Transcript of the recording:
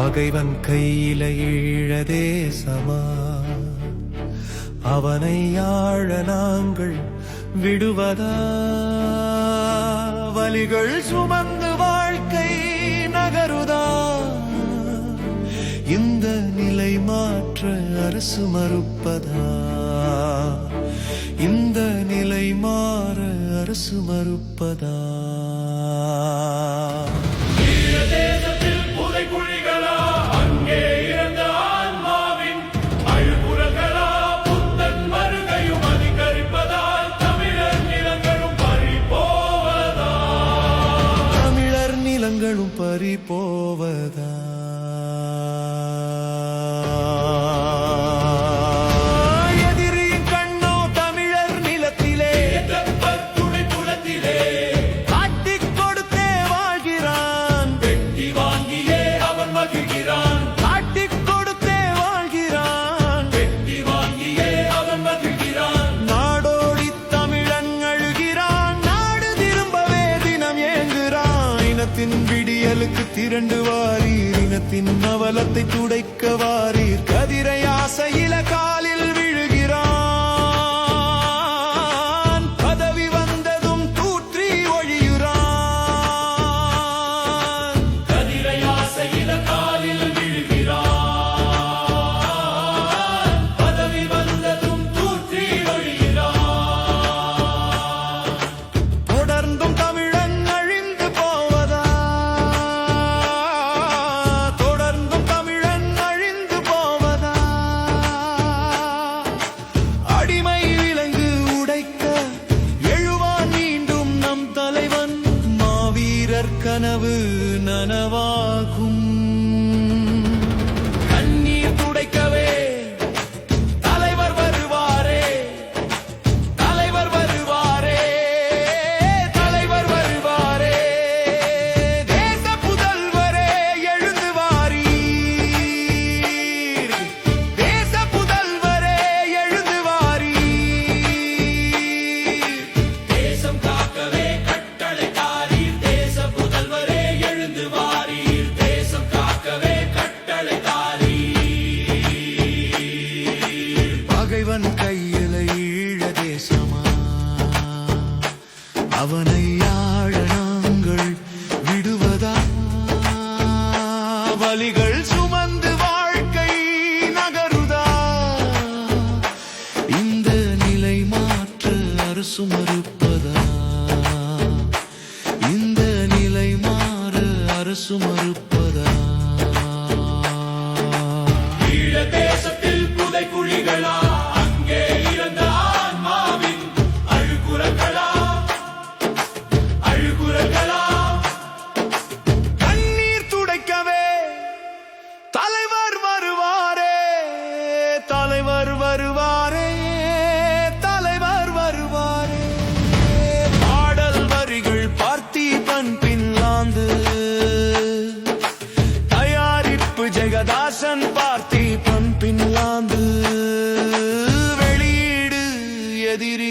பகைவன் கையில ஈழ தேசமா அவனை ஆழ நாங்கள் விடுவதா? வலிகள் சுமந்து வாழ்க்கை நகருதா? இந்த நிலை மாற்ற அரசு மறுப்பதா? இந்த நிலை மாற அரசு மறுப்பதா? நிலங்களும் பறி போவதா? ஏங்குகிறான் இனத்தின் விடியலுக்கு திரண்டு வாரீர் இனத்தின் அவலத்தை துடைக்க வாரீர் கதிரை ஆசையில மீண்டும் கனவு நனவாகும். பகைவன் கையில ஈழ தேசமா அவனை ஆழ நாங்கள் விடுவதா? வலிகள் சுமந்து வாழ்க்கை நகருதா? இந்த நிலை மாற்று அரசு மறுப்பதா இந்த நிலை மாறு அரசு மறுப்ப എതിരി